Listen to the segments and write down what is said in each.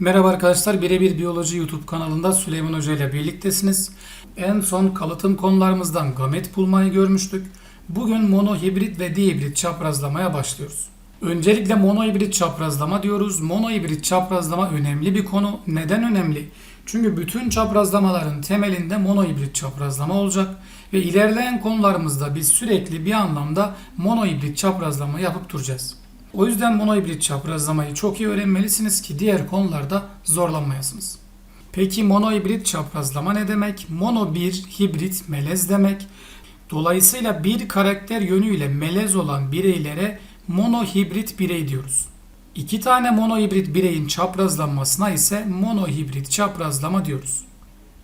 Merhaba arkadaşlar, Birebir Biyoloji YouTube kanalında Süleyman Hoca ile birliktesiniz. En son kalıtım konularımızdan gamet bulmayı görmüştük. Bugün monohibrit ve dihibrit çaprazlamaya başlıyoruz. Öncelikle monohibrit çaprazlama diyoruz. Monohibrit çaprazlama önemli bir konu. Neden önemli? Çünkü bütün çaprazlamaların temelinde monohibrit çaprazlama olacak ve ilerleyen konularımızda biz sürekli bir anlamda monohibrit çaprazlama yapıp duracağız. O yüzden monohibrit çaprazlamayı çok iyi öğrenmelisiniz ki diğer konularda zorlanmayasınız. Peki monohibrit çaprazlama ne demek? Mono bir hibrit melez demek. Dolayısıyla bir karakter yönüyle melez olan bireylere monohibrit birey diyoruz. İki tane monohibrit bireyin çaprazlanmasına ise monohibrit çaprazlama diyoruz.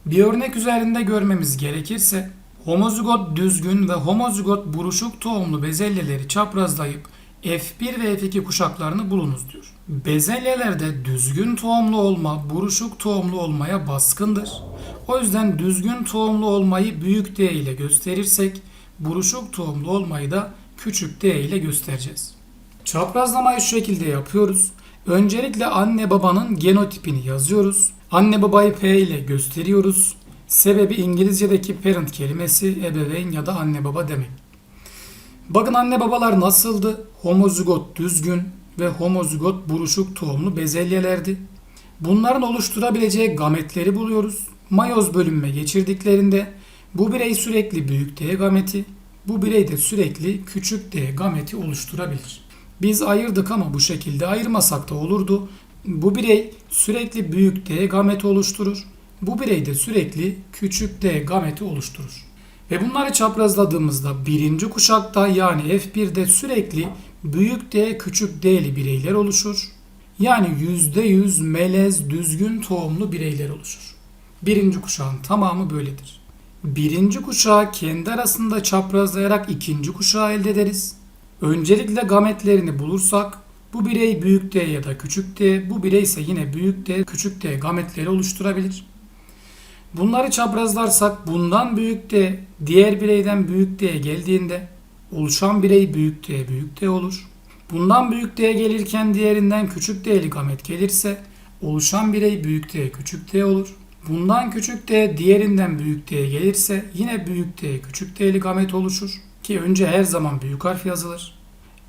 Bir örnek üzerinde görmemiz gerekirse homozigot düzgün ve homozigot buruşuk tohumlu bezelyeleri çaprazlayıp F1 ve F2 kuşaklarını bulunuz diyor. Bezelyelerde düzgün tohumlu olma buruşuk tohumlu olmaya baskındır. O yüzden düzgün tohumlu olmayı büyük D ile gösterirsek buruşuk tohumlu olmayı da küçük D ile göstereceğiz. Çaprazlamayı şu şekilde yapıyoruz. Öncelikle anne babanın genotipini yazıyoruz. Anne babayı P ile gösteriyoruz. Sebebi İngilizce'deki parent kelimesi ebeveyn ya da anne baba demek. Bakın anne babalar nasıldı? Homozigot düzgün ve homozigot buruşuk tohumlu bezelyelerdi. Bunların oluşturabileceği gametleri buluyoruz. Mayoz bölünme geçirdiklerinde bu birey sürekli büyük D gameti, bu birey de sürekli küçük D gameti oluşturabilir. Biz ayırdık ama bu şekilde ayırmasak da olurdu. Bu birey sürekli büyük D gameti oluşturur. Bu birey de sürekli küçük D gameti oluşturur. Ve bunları çaprazladığımızda birinci kuşakta yani F1'de sürekli büyük D küçük D'li bireyler oluşur. Yani %100 melez düzgün tohumlu bireyler oluşur. Birinci kuşağın tamamı böyledir. Birinci kuşağı kendi arasında çaprazlayarak ikinci kuşağı elde ederiz. Öncelikle gametlerini bulursak bu birey büyük D ya da küçük D, bu birey ise yine büyük D, küçük D gametleri oluşturabilir. Bunları çaprazlarsak bundan büyük D diğer bireyden büyük D'ye geldiğinde oluşan birey büyük D büyük D olur. Bundan büyük D gelirken diğerinden küçük D'li gamet gelirse oluşan birey büyük D küçük D olur. Bundan küçük D diğerinden büyük D gelirse yine büyük D küçük D'li gamet oluşur. Ki önce her zaman büyük harf yazılır.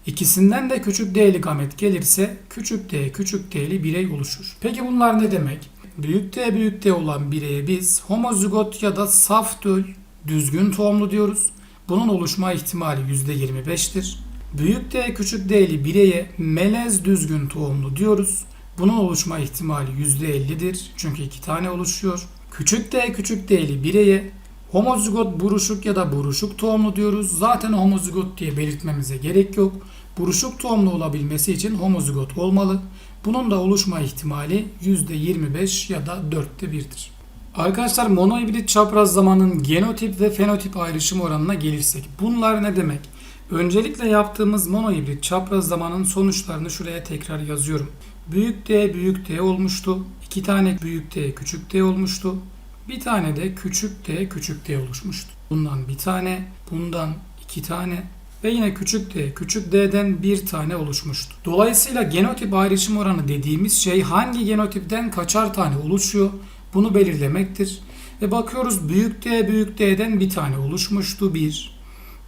İkisinden de küçük D'li gamet gelirse küçük D küçük D'li birey oluşur. Peki bunlar ne demek? Büyük D büyük D olan bireye biz homozigot ya da saf döl düzgün tohumlu diyoruz. Bunun oluşma ihtimali %25'tir. Büyük D küçük D'li bireye melez düzgün tohumlu diyoruz. Bunun oluşma ihtimali %50'dir. Çünkü iki tane oluşuyor. Küçük D küçük D'li bireye homozigot buruşuk ya da buruşuk tohumlu diyoruz. Zaten homozigot diye belirtmemize gerek yok. Buruşuk tohumlu olabilmesi için homozigot olmalı. Bunun da oluşma ihtimali %25 ya da 4'te 1'dir. Arkadaşlar monohibrit çaprazlamanın genotip ve fenotip ayrışım oranına gelirsek bunlar ne demek? Öncelikle yaptığımız monohibrit çaprazlamanın sonuçlarını şuraya tekrar yazıyorum. Büyük D büyük D olmuştu. İki tane büyük D küçük D olmuştu. Bir tane de küçük D küçük D oluşmuştu. Bundan bir tane, bundan iki tane ve yine küçük d, küçük d'den bir tane oluşmuştu. Dolayısıyla genotip ayrışım oranı dediğimiz şey hangi genotipten kaçar tane oluşuyor bunu belirlemektir. Ve bakıyoruz büyük D büyük D'den bir tane oluşmuştu bir.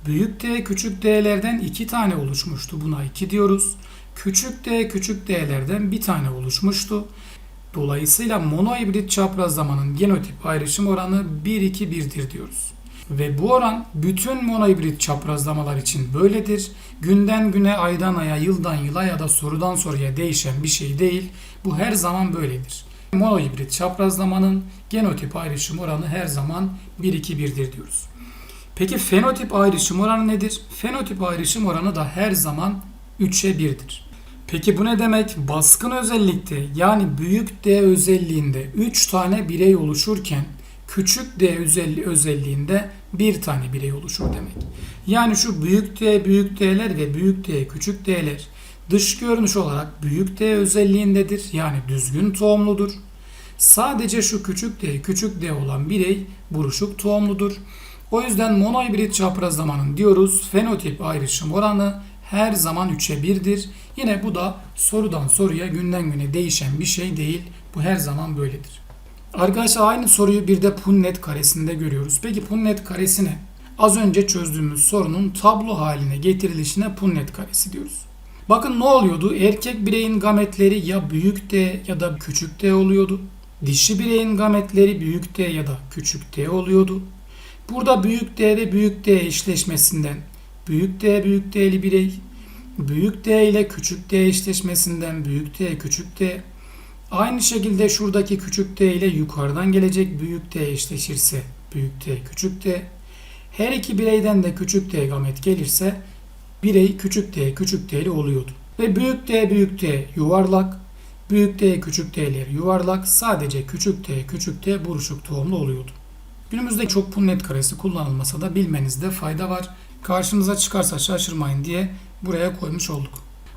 Büyük D küçük D'lerden iki tane oluşmuştu buna 2 diyoruz. Küçük D küçük D'lerden bir tane oluşmuştu. Dolayısıyla monohibrit çaprazlamanın genotip ayrışım oranı 1-2-1'dir diyoruz. Ve bu oran bütün monohibrit çaprazlamalar için böyledir. Günden güne, aydan aya, yıldan yıla ya da sorudan soruya değişen bir şey değil. Bu her zaman böyledir. Monohibrit çaprazlamanın genotip ayrışım oranı her zaman 1-2-1'dir diyoruz. Peki fenotip ayrışım oranı nedir? Fenotip ayrışım oranı da her zaman 3'e 1'dir. Peki bu ne demek? Baskın özellikte yani büyük D özelliğinde 3 tane birey oluşurken küçük D özelliği özelliğinde bir tane birey oluşur demek. Yani şu büyük D büyük D'ler ve büyük D küçük D'ler dış görünüş olarak büyük D özelliğindedir. Yani düzgün tohumludur. Sadece şu küçük D küçük D olan birey buruşuk tohumludur. O yüzden monohibrit çaprazlamanın diyoruz fenotip ayrışım oranı her zaman 3'e 1'dir. Yine bu da sorudan soruya günden güne değişen bir şey değil. Bu her zaman böyledir. Arkadaşlar aynı soruyu bir de Punnet karesinde görüyoruz. Peki Punnet karesi ne? Az önce çözdüğümüz sorunun tablo haline getirilişine Punnet karesi diyoruz. Bakın ne oluyordu? Erkek bireyin gametleri ya büyük D ya da küçük D oluyordu. Dişi bireyin gametleri büyük D ya da küçük D oluyordu. Burada büyük D ve büyük D eşleşmesinden büyük D büyük D'li birey, büyük D ile küçük D eşleşmesinden büyük D küçük D, aynı şekilde şuradaki küçük D ile yukarıdan gelecek büyük D eşleşirse büyük D küçük D, her iki bireyden de küçük D gamet gelirse birey küçük D küçük D'li oluyordu. Ve büyük D büyük D yuvarlak, büyük D küçük D'ler yuvarlak, sadece küçük D küçük D buruşuk tohumlu oluyordu. Günümüzde çok punnet karesi kullanılmasa da bilmenizde fayda var. Karşınıza çıkarsa şaşırmayın diye buraya koymuş olduk.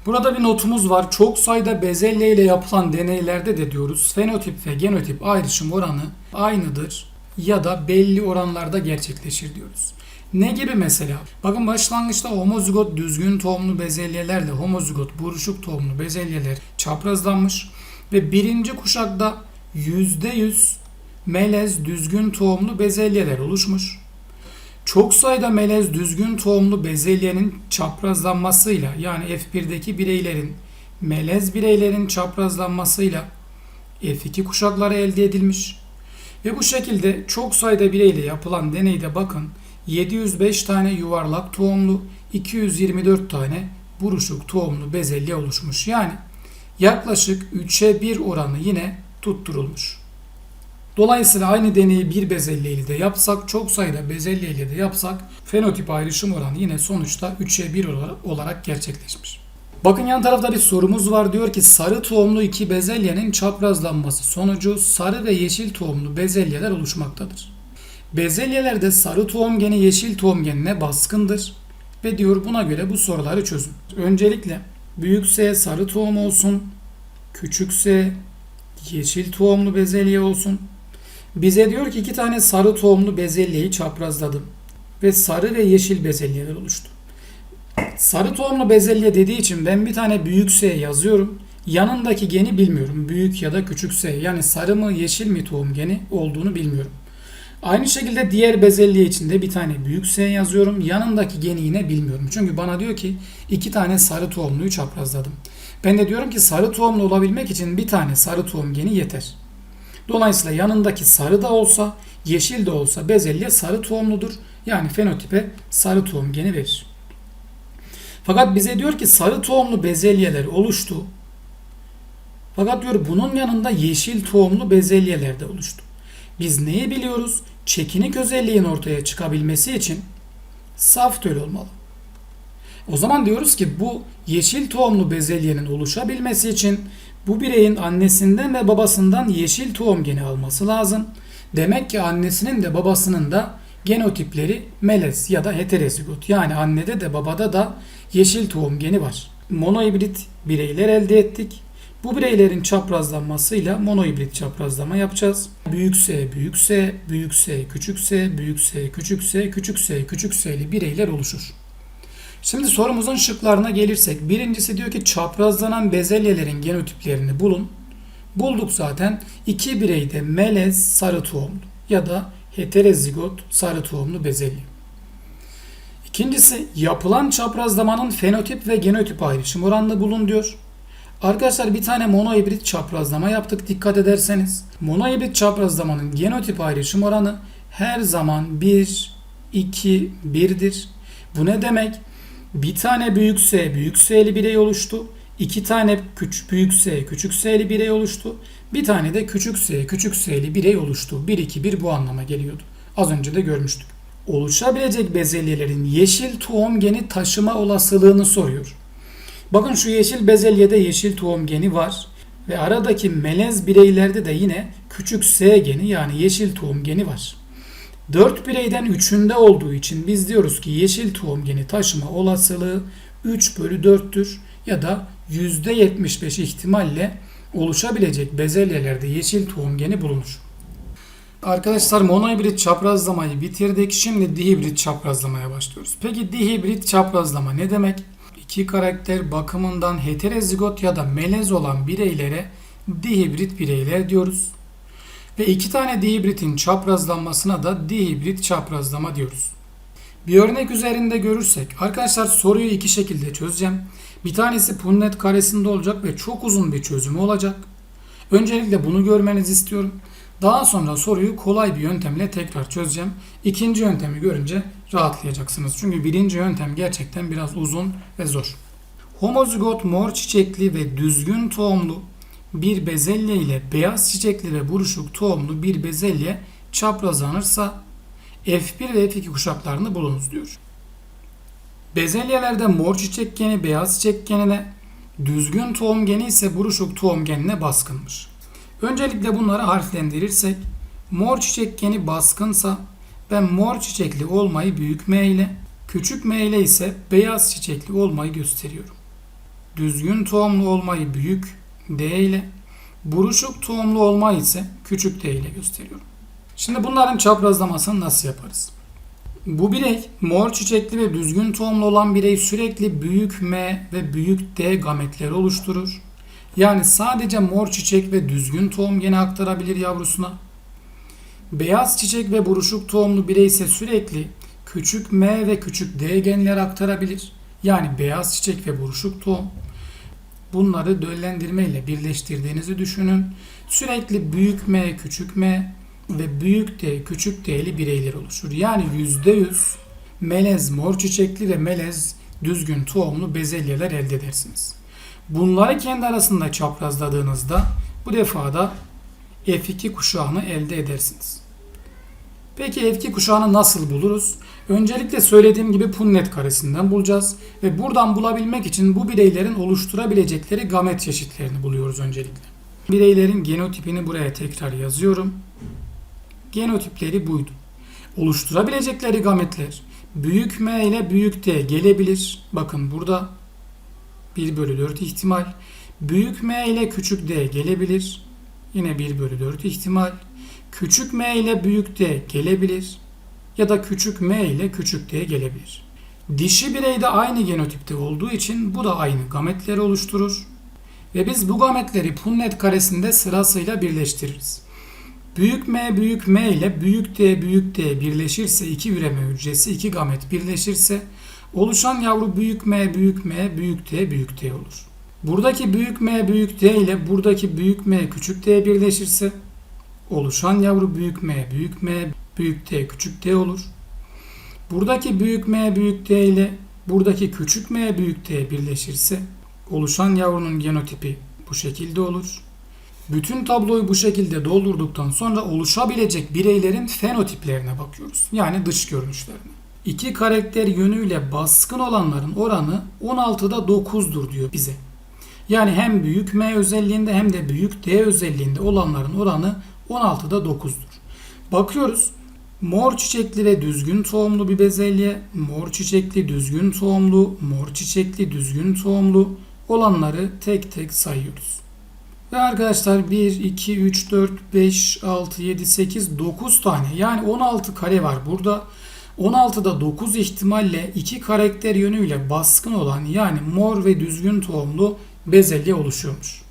Burada bir notumuz var. Çok sayıda bezelye ile yapılan deneylerde de diyoruz fenotip ve genotip ayrışım oranı aynıdır ya da belli oranlarda gerçekleşir diyoruz. Ne gibi mesela? Bakın başlangıçta homozigot düzgün tohumlu bezelyelerle homozigot buruşuk tohumlu bezelyeler çaprazlanmış ve birinci kuşakta %100 melez düzgün tohumlu bezelyeler oluşmuş. Çok sayıda melez düzgün tohumlu bezelyenin çaprazlanmasıyla yani F1'deki bireylerin melez bireylerin çaprazlanmasıyla F2 kuşakları elde edilmiş. Ve bu şekilde çok sayıda bireyle yapılan deneyde bakın 705 tane yuvarlak tohumlu 224 tane buruşuk tohumlu bezelye oluşmuş. Yani yaklaşık 3'e 1 oranı yine tutturulmuş. Dolayısıyla aynı deneyi bir bezelye ile de yapsak, çok sayıda bezelye ile de yapsak fenotip ayrışım oranı yine sonuçta 3'e 1 olarak gerçekleşmiş. Bakın yan tarafta bir sorumuz var. Diyor ki sarı tohumlu iki bezelyenin çaprazlanması sonucu sarı ve yeşil tohumlu bezelyeler oluşmaktadır. Bezelyelerde sarı tohum geni yeşil tohum genine baskındır ve diyor buna göre bu soruları çözün. Öncelikle büyük S sarı tohum olsun, küçük S yeşil tohumlu bezelye olsun. Bize diyor ki iki tane sarı tohumlu bezelyeyi çaprazladım ve sarı ve yeşil bezelyeler oluştu. Sarı tohumlu bezelye dediği için ben bir tane büyük S yazıyorum. Yanındaki geni bilmiyorum. Büyük ya da küçük S. Yani sarı mı yeşil mi tohum geni olduğunu bilmiyorum. Aynı şekilde diğer bezelye için de bir tane büyük S yazıyorum. Yanındaki geni yine bilmiyorum. Çünkü bana diyor ki iki tane sarı tohumluyu çaprazladım. Ben de diyorum ki sarı tohumlu olabilmek için bir tane sarı tohum geni yeter. Dolayısıyla yanındaki sarı da olsa, yeşil de olsa bezelye sarı tohumludur. Yani fenotipe sarı tohum geni verir. Fakat bize diyor ki sarı tohumlu bezelyeler oluştu. Fakat diyor bunun yanında yeşil tohumlu bezelyeler de oluştu. Biz neyi biliyoruz? Çekinik özelliğin ortaya çıkabilmesi için saf töl olmalı. O zaman diyoruz ki bu yeşil tohumlu bezelyenin oluşabilmesi için bu bireyin annesinden ve babasından yeşil tohum geni alması lazım. Demek ki annesinin de babasının da genotipleri melez ya da heterozigot. Yani annede de babada da yeşil tohum geni var. Monohibrit bireyler elde ettik. Bu bireylerin çaprazlanmasıyla monohibrit çaprazlama yapacağız. Büyük S, büyük S, büyük S, küçük S, büyük S, küçük S, küçük S, küçük S'li bireyler oluşur. Şimdi sorumuzun şıklarına gelirsek. Birincisi diyor ki çaprazlanan bezelyelerin genotiplerini bulun. Bulduk zaten. İki bireyde melez sarı tohumlu ya da heterozigot sarı tohumlu bezelye. İkincisi yapılan çaprazlamanın fenotip ve genotip ayrışım oranını bulun diyor. Arkadaşlar bir tane monohibrit çaprazlama yaptık dikkat ederseniz. Monohibrit çaprazlamanın genotip ayrışım oranı her zaman 1, 2, 1'dir. Bu ne demek? Bir tane büyük S büyük S'li birey oluştu. İki tane küçük büyük S küçük S'li birey oluştu. Bir tane de küçük S küçük S'li birey oluştu. 1 2 1 bu anlama geliyordu. Az önce de görmüştük. Oluşabilecek bezelyelerin yeşil tohum geni taşıma olasılığını soruyor. Bakın şu yeşil bezelyede yeşil tohum geni var ve aradaki melez bireylerde de yine küçük S geni yani yeşil tohum geni var. 4 bireyden 3'ünde olduğu için biz diyoruz ki yeşil tohum geni taşıma olasılığı 3 bölü 4'tür ya da %75 ihtimalle oluşabilecek bezelyelerde yeşil tohum geni bulunur. Arkadaşlar monohibrit çaprazlamayı bitirdik. Şimdi dihibrit çaprazlamaya başlıyoruz. Peki dihibrit çaprazlama ne demek? iki karakter bakımından heterozigot ya da melez olan bireylere dihibrit bireyler diyoruz. Ve iki tane dihibritin çaprazlanmasına da dihibrit çaprazlama diyoruz. Bir örnek üzerinde görürsek arkadaşlar soruyu iki şekilde çözeceğim. Bir tanesi Punnet karesinde olacak ve çok uzun bir çözümü olacak. Öncelikle bunu görmenizi istiyorum. Daha sonra soruyu kolay bir yöntemle tekrar çözeceğim. İkinci yöntemi görünce rahatlayacaksınız. Çünkü birinci yöntem gerçekten biraz uzun ve zor. Homozigot mor çiçekli ve düzgün tohumlu bir bezelye ile beyaz çiçekli ve buruşuk tohumlu bir bezelye çaprazlanırsa F1 ve F2 kuşaklarını bulunuz diyor. Bezelyelerde mor çiçek geni beyaz çiçek genine, düzgün tohum geni ise buruşuk tohum genine baskınmış. Öncelikle bunları harflendirirsek mor çiçek geni baskınsa ben mor çiçekli olmayı büyük M ile, küçük M ile ise beyaz çiçekli olmayı gösteriyorum. Düzgün tohumlu olmayı büyük D ile, buruşuk tohumlu olmayı ise küçük D ile gösteriyorum. Şimdi bunların çaprazlamasını nasıl yaparız? Bu birey mor çiçekli ve düzgün tohumlu olan birey sürekli büyük M ve büyük D gametleri oluşturur. Yani sadece mor çiçek ve düzgün tohum gene aktarabilir yavrusuna. Beyaz çiçek ve buruşuk tohumlu birey ise sürekli küçük M ve küçük D genler aktarabilir. Yani beyaz çiçek ve buruşuk tohum. Bunları döllendirme ile birleştirdiğinizi düşünün. Sürekli büyük M, küçük M ve büyük D, küçük D'li bireyler oluşur. Yani %100 melez mor çiçekli ve melez düzgün tohumlu bezelyeler elde edersiniz. Bunları kendi arasında çaprazladığınızda bu defa da F2 kuşağını elde edersiniz. Peki F2 kuşağını nasıl buluruz? Öncelikle söylediğim gibi Punnet karesinden bulacağız ve buradan bulabilmek için bu bireylerin oluşturabilecekleri gamet çeşitlerini buluyoruz öncelikle. Bireylerin genotipini buraya tekrar yazıyorum. Genotipleri buydu. Oluşturabilecekleri gametler büyük M ile büyük D gelebilir. Bakın burada 1 bölü 4 ihtimal. Büyük M ile küçük D gelebilir. Yine 1 bölü 4 ihtimal. Küçük M ile büyük D gelebilir. Ya da küçük M ile küçük D gelebilir. Dişi birey de aynı genotipte olduğu için bu da aynı gametleri oluşturur. Ve biz bu gametleri Punnet karesinde sırasıyla birleştiririz. Büyük M büyük M ile büyük D büyük D birleşirse iki üreme hücresi iki gamet birleşirse oluşan yavru büyük M büyük M büyük D büyük D olur. Buradaki büyük M büyük D ile buradaki büyük M küçük D birleşirse oluşan yavru büyük M büyük M büyük D küçük D olur. Buradaki büyük M büyük D ile buradaki küçük M büyük D birleşirse oluşan yavrunun genotipi bu şekilde olur. Bütün tabloyu bu şekilde doldurduktan sonra oluşabilecek bireylerin fenotiplerine bakıyoruz. Yani dış görünüşlerine. İki karakter yönüyle baskın olanların oranı 16'da 9'dur diyor bize. Yani hem büyük M özelliğinde hem de büyük D özelliğinde olanların oranı 16'da 9'dur. Bakıyoruz. Mor çiçekli ve düzgün tohumlu bir bezelye, mor çiçekli, düzgün tohumlu, mor çiçekli, düzgün tohumlu olanları tek tek sayıyoruz. Ve arkadaşlar 1, 2, 3, 4, 5, 6, 7, 8, 9 tane yani 16 kare var burada. 16'da 9 ihtimalle iki karakter yönüyle baskın olan yani mor ve düzgün tohumlu bezelye oluşuyormuş.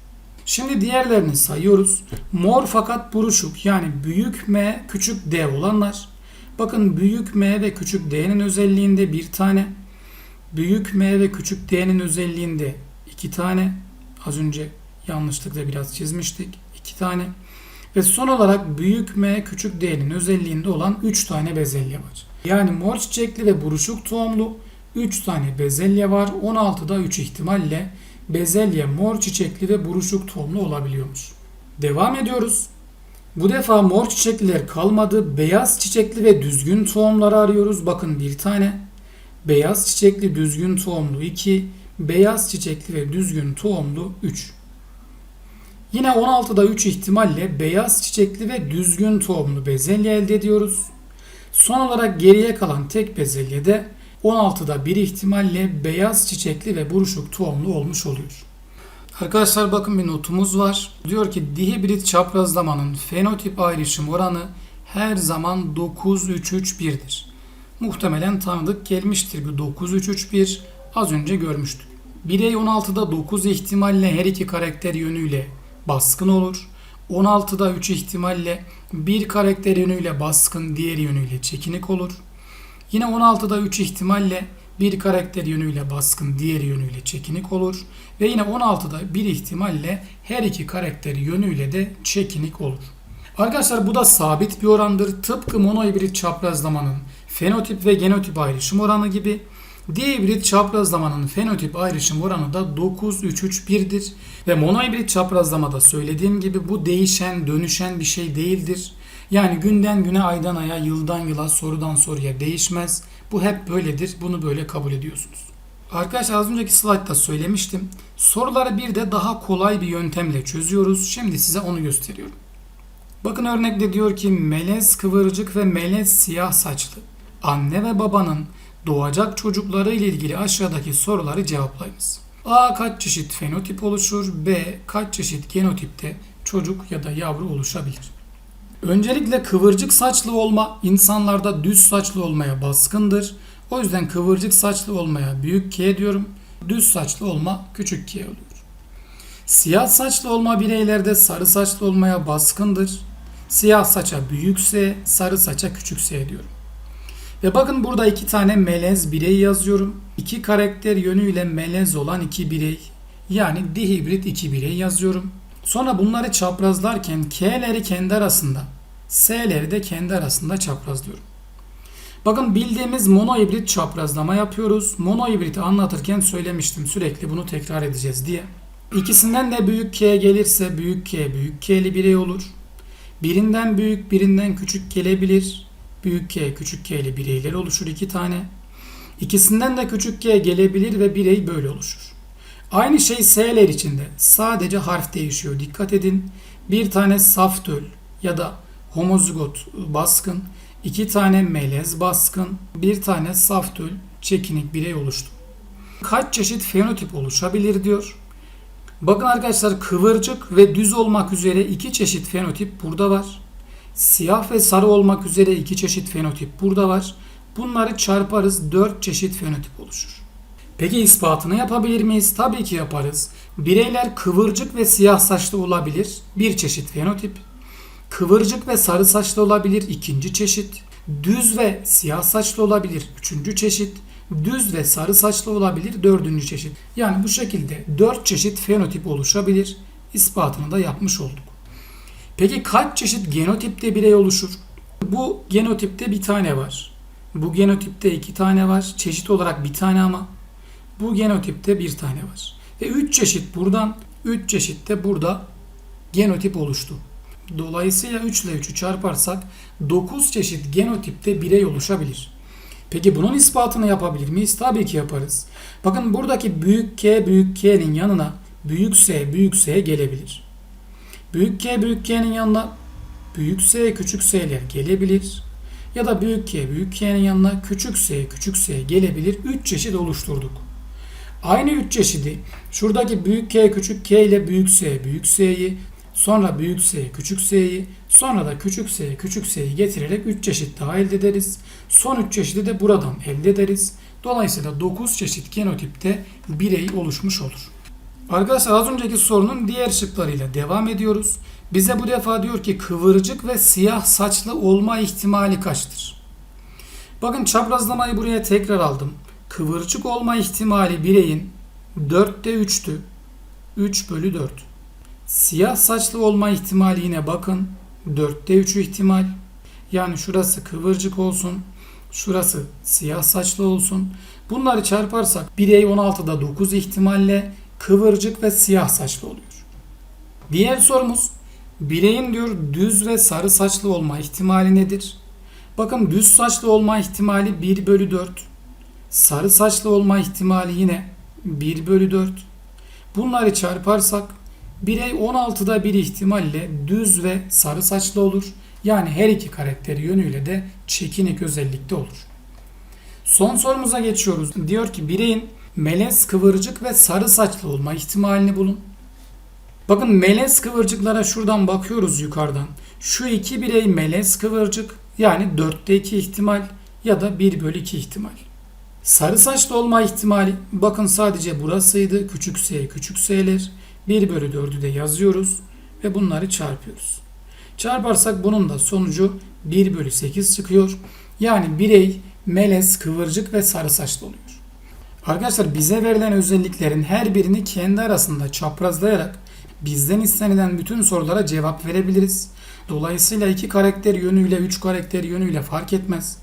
Şimdi diğerlerini sayıyoruz. Mor fakat buruşuk yani büyük M küçük D olanlar. Bakın büyük M ve küçük D'nin özelliğinde bir tane. Büyük M ve küçük D'nin özelliğinde iki tane. Az önce yanlışlıkla biraz çizmiştik. iki tane. Ve son olarak büyük M küçük D'nin özelliğinde olan 3 tane bezelye var. Yani mor çiçekli ve buruşuk tohumlu 3 tane bezelye var. 16'da 3 ihtimalle bezelye mor çiçekli ve buruşuk tohumlu olabiliyormuş. Devam ediyoruz. Bu defa mor çiçekliler kalmadı. Beyaz çiçekli ve düzgün tohumları arıyoruz. Bakın bir tane. Beyaz çiçekli düzgün tohumlu 2. Beyaz çiçekli ve düzgün tohumlu 3. Yine 16'da 3 ihtimalle beyaz çiçekli ve düzgün tohumlu bezelye elde ediyoruz. Son olarak geriye kalan tek bezelye de 16'da bir ihtimalle beyaz çiçekli ve buruşuk tohumlu olmuş oluyor. Arkadaşlar bakın bir notumuz var. Diyor ki dihibrit çaprazlamanın fenotip ayrışım oranı her zaman 9-3-3-1'dir. Muhtemelen tanıdık gelmiştir bu 9-3-3-1 az önce görmüştük. Birey 16'da 9 ihtimalle her iki karakter yönüyle baskın olur. 16'da 3 ihtimalle bir karakter yönüyle baskın, diğer yönüyle çekinik olur. Yine 16'da 3 ihtimalle bir karakter yönüyle baskın, diğer yönüyle çekinik olur. Ve yine 16'da bir ihtimalle her iki karakter yönüyle de çekinik olur. Arkadaşlar bu da sabit bir orandır. Tıpkı monohibrit çaprazlamanın fenotip ve genotip ayrışım oranı gibi. Dihibrit çaprazlamanın fenotip ayrışım oranı da 9-3-3-1'dir. Ve monohibrit çaprazlamada söylediğim gibi bu değişen, dönüşen bir şey değildir. Yani günden güne, aydan aya, yıldan yıla, sorudan soruya değişmez. Bu hep böyledir. Bunu böyle kabul ediyorsunuz. Arkadaşlar az önceki slaytta söylemiştim. Soruları bir de daha kolay bir yöntemle çözüyoruz. Şimdi size onu gösteriyorum. Bakın örnekte diyor ki melez kıvırcık ve melez siyah saçlı. Anne ve babanın doğacak çocukları ile ilgili aşağıdaki soruları cevaplayınız. A kaç çeşit fenotip oluşur? B kaç çeşit genotipte çocuk ya da yavru oluşabilir? Öncelikle kıvırcık saçlı olma insanlarda düz saçlı olmaya baskındır. O yüzden kıvırcık saçlı olmaya büyük K diyorum. Düz saçlı olma küçük K oluyor. Siyah saçlı olma bireylerde sarı saçlı olmaya baskındır. Siyah saça büyük S, sarı saça küçük S diyorum. Ve bakın burada iki tane melez birey yazıyorum. İki karakter yönüyle melez olan iki birey. Yani dihibrit iki birey yazıyorum. Sonra bunları çaprazlarken K'leri kendi arasında, S'leri de kendi arasında çaprazlıyorum. Bakın bildiğimiz monohibrit çaprazlama yapıyoruz. Monohibriti anlatırken söylemiştim sürekli bunu tekrar edeceğiz diye. İkisinden de büyük K gelirse büyük K büyük K'li birey olur. Birinden büyük birinden küçük gelebilir. Büyük K küçük K'li bireyler oluşur iki tane. İkisinden de küçük K gelebilir ve birey böyle oluşur. Aynı şey S'ler içinde. Sadece harf değişiyor. Dikkat edin. Bir tane saf töl ya da homozigot baskın, iki tane melez baskın, bir tane saf töl çekinik birey oluştu. Kaç çeşit fenotip oluşabilir diyor. Bakın arkadaşlar kıvırcık ve düz olmak üzere iki çeşit fenotip burada var. Siyah ve sarı olmak üzere iki çeşit fenotip burada var. Bunları çarparız 4 çeşit fenotip oluşur. Peki ispatını yapabilir miyiz? Tabii ki yaparız. Bireyler kıvırcık ve siyah saçlı olabilir. Bir çeşit fenotip. Kıvırcık ve sarı saçlı olabilir. ikinci çeşit. Düz ve siyah saçlı olabilir. Üçüncü çeşit. Düz ve sarı saçlı olabilir. Dördüncü çeşit. Yani bu şekilde dört çeşit fenotip oluşabilir. İspatını da yapmış olduk. Peki kaç çeşit genotipte birey oluşur? Bu genotipte bir tane var. Bu genotipte iki tane var. Çeşit olarak bir tane ama. Bu genotipte bir tane var. Ve 3 çeşit buradan, 3 çeşit de burada genotip oluştu. Dolayısıyla 3 ile 3'ü çarparsak 9 çeşit genotipte birey oluşabilir. Peki bunun ispatını yapabilir miyiz? Tabii ki yaparız. Bakın buradaki büyük K büyük K'nin yanına büyük S büyük S gelebilir. Büyük K büyük K'nin yanına büyük S küçük S'ler gelebilir. Ya da büyük K büyük K'nin yanına küçük S küçük S gelebilir. 3 çeşit oluşturduk. Aynı 3 çeşidi şuradaki büyük K küçük K ile büyük S büyük S'yi sonra büyük S küçük S'yi sonra da küçük S küçük S'yi getirerek 3 çeşit daha elde ederiz. Son 3 çeşidi de buradan elde ederiz. Dolayısıyla 9 çeşit genotipte birey oluşmuş olur. Arkadaşlar az önceki sorunun diğer şıklarıyla devam ediyoruz. Bize bu defa diyor ki kıvırcık ve siyah saçlı olma ihtimali kaçtır? Bakın çaprazlamayı buraya tekrar aldım. Kıvırcık olma ihtimali bireyin 4'te 3'tü. 3 bölü 4. Siyah saçlı olma ihtimali yine bakın 4'te 3 ihtimal. Yani şurası kıvırcık olsun. Şurası siyah saçlı olsun. Bunları çarparsak birey 16'da 9 ihtimalle kıvırcık ve siyah saçlı oluyor. Diğer sorumuz bireyin diyor düz ve sarı saçlı olma ihtimali nedir? Bakın düz saçlı olma ihtimali 1 bölü 4. Sarı saçlı olma ihtimali yine 1 bölü 4. Bunları çarparsak birey 16'da bir ihtimalle düz ve sarı saçlı olur. Yani her iki karakteri yönüyle de çekinik özellikte olur. Son sorumuza geçiyoruz. Diyor ki bireyin melez kıvırcık ve sarı saçlı olma ihtimalini bulun. Bakın melez kıvırcıklara şuradan bakıyoruz yukarıdan. Şu iki birey melez kıvırcık yani 4'te 2 ihtimal ya da 1 bölü 2 ihtimal. Sarı saçlı olma ihtimali bakın sadece burasıydı. Küçük s, küçük s'ler. 1 bölü 4'ü de yazıyoruz ve bunları çarpıyoruz. Çarparsak bunun da sonucu 1 bölü 8 çıkıyor. Yani birey melez, kıvırcık ve sarı saçlı oluyor. Arkadaşlar bize verilen özelliklerin her birini kendi arasında çaprazlayarak bizden istenilen bütün sorulara cevap verebiliriz. Dolayısıyla iki karakter yönüyle, üç karakter yönüyle fark etmez.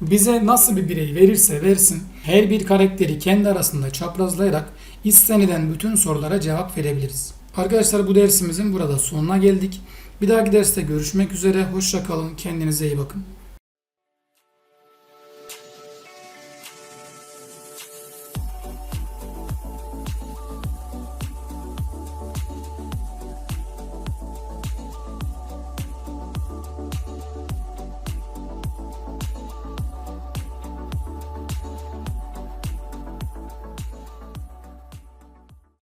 Bize nasıl bir birey verirse versin her bir karakteri kendi arasında çaprazlayarak istenilen bütün sorulara cevap verebiliriz. Arkadaşlar bu dersimizin burada sonuna geldik. Bir dahaki derste görüşmek üzere. Hoşça kalın. Kendinize iyi bakın.